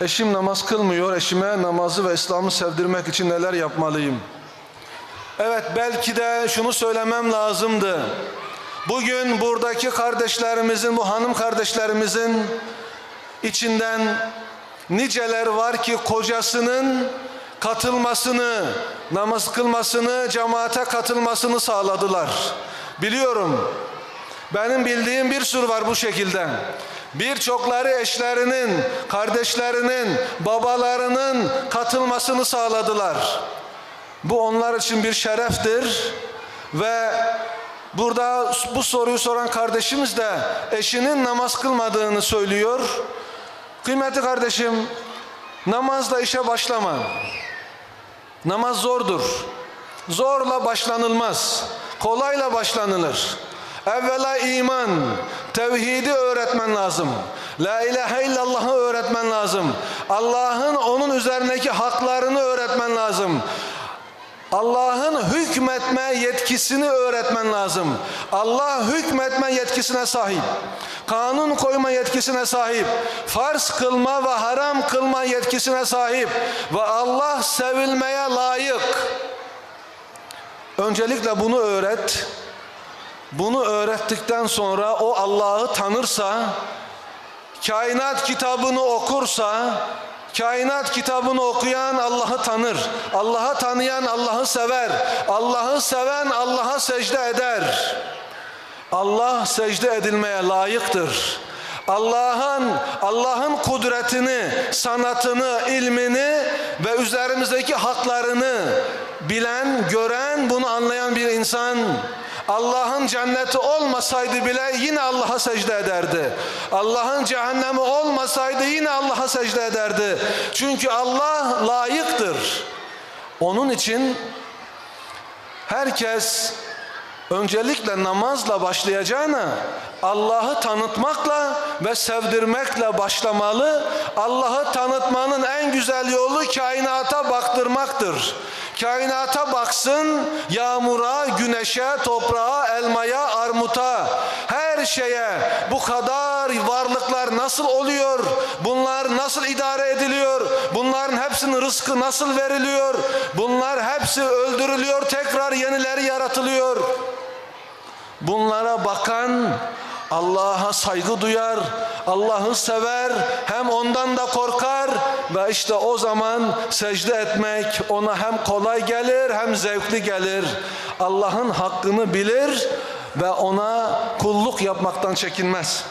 Eşim namaz kılmıyor. Eşime namazı ve İslam'ı sevdirmek için neler yapmalıyım? Evet belki de şunu söylemem lazımdı. Bugün buradaki kardeşlerimizin, bu hanım kardeşlerimizin içinden niceler var ki kocasının katılmasını, namaz kılmasını, cemaate katılmasını sağladılar. Biliyorum. Benim bildiğim bir sürü var bu şekilde. Birçokları eşlerinin, kardeşlerinin, babalarının katılmasını sağladılar. Bu onlar için bir şereftir ve burada bu soruyu soran kardeşimiz de eşinin namaz kılmadığını söylüyor. Kıymetli kardeşim, namazla işe başlama. Namaz zordur. Zorla başlanılmaz. Kolayla başlanılır. Evvela iman, tevhidi öğretmen lazım. La ilahe illallah'ı öğretmen lazım. Allah'ın onun üzerindeki haklarını öğretmen lazım. Allah'ın hükmetme yetkisini öğretmen lazım. Allah hükmetme yetkisine sahip. Kanun koyma yetkisine sahip. Farz kılma ve haram kılma yetkisine sahip. Ve Allah sevilmeye layık. Öncelikle bunu öğret. Bunu öğrettikten sonra o Allah'ı tanırsa, kainat kitabını okursa, kainat kitabını okuyan Allah'ı tanır. Allah'ı tanıyan Allah'ı sever. Allah'ı seven Allah'a secde eder. Allah secde edilmeye layıktır. Allah'ın Allah'ın kudretini, sanatını, ilmini ve üzerimizdeki haklarını bilen, gören, bunu anlayan bir insan Allah'ın cenneti olmasaydı bile yine Allah'a secde ederdi. Allah'ın cehennemi olmasaydı yine Allah'a secde ederdi. Çünkü Allah layıktır. Onun için herkes öncelikle namazla başlayacağına Allah'ı tanıtmakla ve sevdirmekle başlamalı. Allah'ı tanıtmanın en güzel yolu kainata baktırmaktır. Kainata baksın, yağmura, güneşe, toprağa, elmaya, armuta, her şeye bu kadar varlıklar nasıl oluyor? Bunlar nasıl idare ediliyor? Bunların hepsinin rızkı nasıl veriliyor? Bunlar hepsi öldürülüyor, tekrar yenileri yaratılıyor. Bunlara bakan Allah'a saygı duyar, Allah'ı sever, hem ondan da korkar ve işte o zaman secde etmek ona hem kolay gelir hem zevkli gelir. Allah'ın hakkını bilir ve ona kulluk yapmaktan çekinmez.